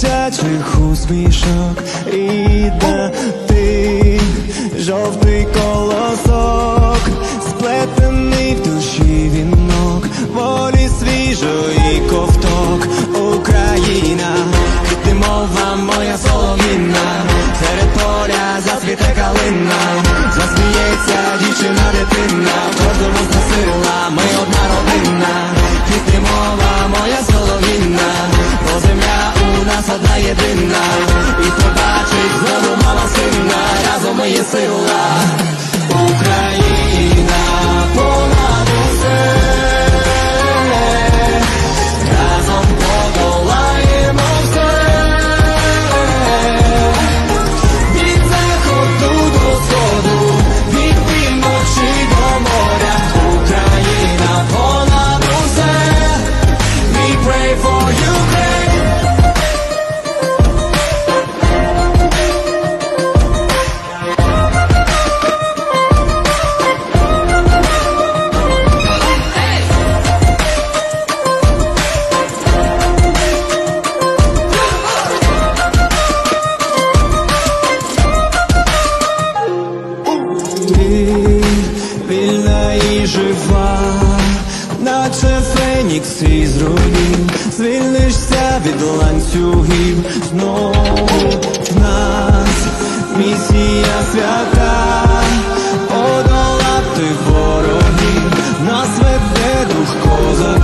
дитячих усмішок і да. your celular жива, наче фенікс із руїн. Звільнишся від ланцюгів. Знову в нас, місія свята, одолати ворогів, нас веде дух козак.